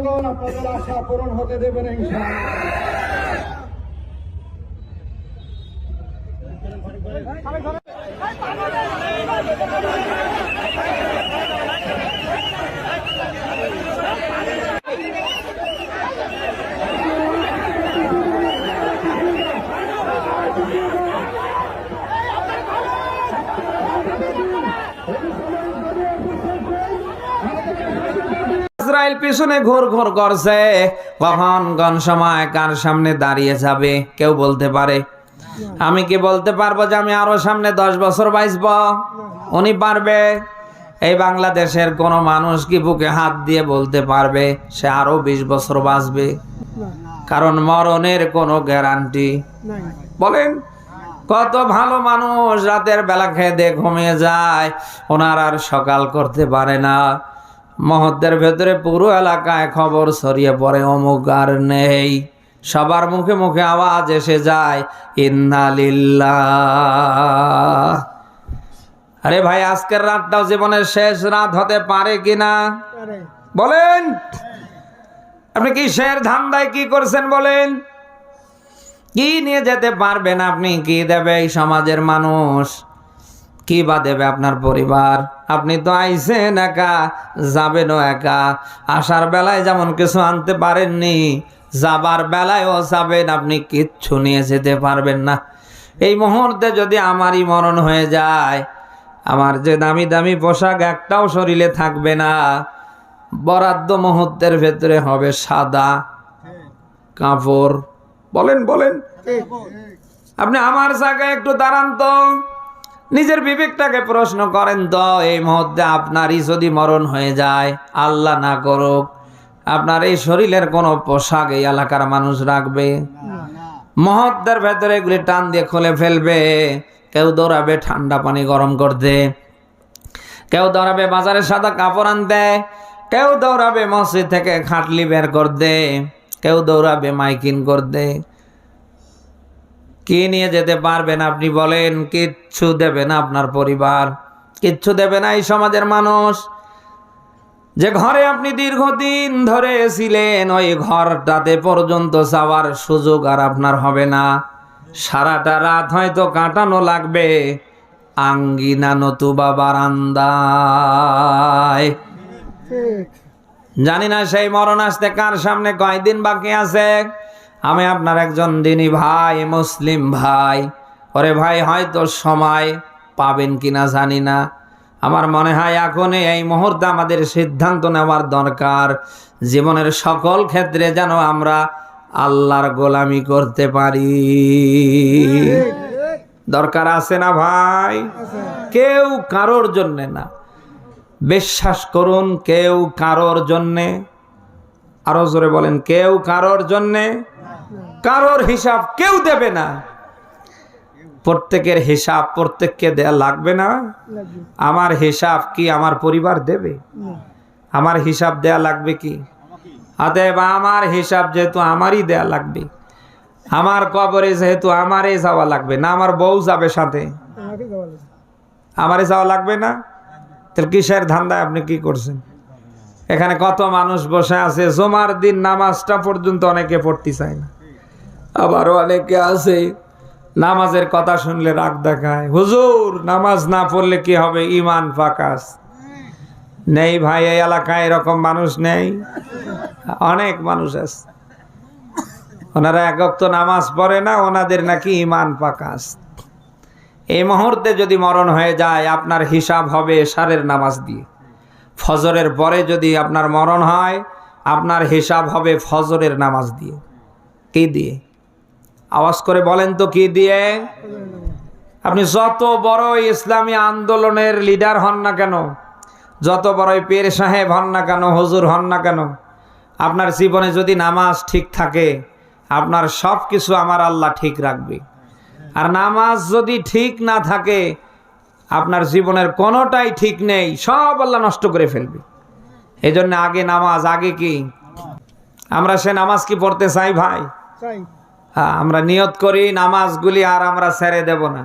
জনগণ আপনাদের আশা পূরণ হতে দেবেন ইনশাআল্লাহ। ইসরায়েল পিছনে ঘোর ঘোর করছে। কখন, কোন সময়, কার সামনে দাঁড়িয়ে যাবে, কেউ বলতে পারে। আমি কি বলতে পারব যে আমি আরও সামনে দশ বছর বাঁচব? উনি পারবে। এই বাংলাদেশের কোন মানুষ কি বুকে হাত দিয়ে বলতে পারবে, সে আরও বিশ বছর বাঁচবে? কারণ মরণের কোনো গ্যারান্টি বলেন, কত ভালো মানুষ রাতের বেলা খেয়ে দিয়ে ঘুমিয়ে যায়, ওনার আর সকাল করতে পারে না। মহদ্দের ভেতরে পুরো এলাকায় খবর ছড়িয়ে পড়ে অমুক আর নেই। সবার মুখে মুখে আওয়াজ এসে যায় ইন্নালিল্লাহ আরে ভাই আজকের রাতটাও জীবনের শেষ রাত হতে পারে কিনা? বলেন। আপনি কি শের ধান্দায় কি করছেন বলেন? কি নিয়ে যেতে পারবেন আপনি? কি দেবে এই সমাজের মানুষ? কি বা দেবে আপনার পরিবার? আপনি তো আইসেন একা যাবেনও একা। আসার বেলায় যেমন কিছু আনতে পারেননি যাবার বেলায়ও যাবেন আপনি কিচ্ছু নিয়ে যেতে পারবেন না। এই মুহূর্তে যদি আমারই মরণ হয়ে যায় আমার যে দামি দামি পোশাক একটাও শরীরে থাকবে না বরাদ্দ মুহূর্তের ভেতরে হবে সাদা কাপড়। বলেন বলেন। আপনি আমার জায়গায় একটু দাঁড়ান তো। নিজের বিবেকটাকে প্রশ্ন করেন তো এই মুহূর্তে আপনারই যদি মরণ হয়ে যায়, আল্লাহ না করুক, আপনার এই শরীরের কোনো পোশাক এই এলাকার মানুষ রাখবে? মহত্বের ভেতরে এগুলি টান দিয়ে খুলে ফেলবে। কেউ দৌড়াবে, ঠান্ডা পানি গরম করতে। কেউ দৌড়াবে, বাজারে সাদা কাপড় আনতে। কেউ দৌড়াবে, মসজিদ থেকে খাটলি বের করতে। কেউ দৌড়াবে মাইকিন করতে। কি নিয়ে যেতে পারবেন আপনি বলেন, কিচ্ছু দেবে না আপনার পরিবার, কিচ্ছু দেবে না এই সমাজের মানুষ। যে ঘরে আপনি দীর্ঘদিন ধরে ছিলেন, ওই ঘরটাতে পর্যন্ত যাওয়ার সুযোগ আর আপনার হবে না। সারাটা রাত হয়তো কাটানো লাগবে, আঙ্গিনা নতুবা বারান্দায়। জানি না সেই মরণ আসতে কার সামনে কয়দিন বাকি আছে। আমি আপনার একজন দিনী ভাই, মুসলিম ভাই। ওরে ভাই, হয়তো সময় পাবেন কিনা জানি না। আমার মনে হয় এখনই এই মুহূর্তে আমাদের সিদ্ধান্ত নেওয়ার দরকার। জীবনের সকল ক্ষেত্রে যেন আমরা আল্লাহর গোলামি করতে পারি। দরকার আছে না ভাই? কেউ কারোর জন্যে না। বিশ্বাস করুন, কেউ কারোর জন্যে। আরও জোরে বলেন, কেউ কারোর জন্যে কারোর হিসাব কেউ দেবে না। প্রত্যেকের হিসাব প্রত্যেককে দেয়া লাগবে না। আমার হিসাব কি আমার পরিবার দেবে? আমার হিসাব দেয়া লাগবে কি? অতএব আমার হিসাব যেহেতু আমারই দেয়া লাগবে, আমার কবরে যেহেতু আমারই যাওয়া লাগবে না, আমার বউ যাবে সাথে। আমারে যাওয়া লাগবে না? তাহলে কিসের ধান্দায় আপনি কি করছেন? এখানে কত মানুষ বসে আছে, জমার দিন নামাজটা পর্যন্ত অনেকে পড়তে চায় না। আবারও অনেকে আছে, নামাজের কথা শুনলে রাগ দেখায়। হুজুর, নামাজ না পড়লে কি হবে? ইমান ফাকাস। নেই ভাই, এই এলাকায় এরকম মানুষ নেই। অনেক মানুষ আছে। ওনারা একক তো নামাজ পড়ে না, ওনাদের নাকি ইমান পাকাস এই মুহূর্তে যদি মরণ হয়ে যায়, আপনার হিসাব হবে সারের নামাজ দিয়ে। ফজরের পরে যদি আপনার মরণ হয়, আপনার হিসাব হবে ফজরের নামাজ দিয়ে। কি দিয়ে? আওয়াজ করে বলেন তো কি দিয়ে? আপনি যত বড় ইসলামী আন্দোলনের লিডার হন না কেন, যত বড়ই পীর সাহেব হন না কেন, হুজুর হন না কেন, আপনার জীবনে যদি নামাজ ঠিক থাকে, আপনার সব কিছু আমার আল্লাহ ঠিক রাখবে। আর নামাজ যদি ঠিক না থাকে, আপনার জীবনের কোনোটাই ঠিক নেই, সব আল্লাহ নষ্ট করে ফেলবে। এই আগে নামাজ, আগে কি? আমরা সে নামাজ কি পড়তে চাই ভাই? আমরা নিয়ত করি নামাজগুলি আর আমরা ছেড়ে দেব না।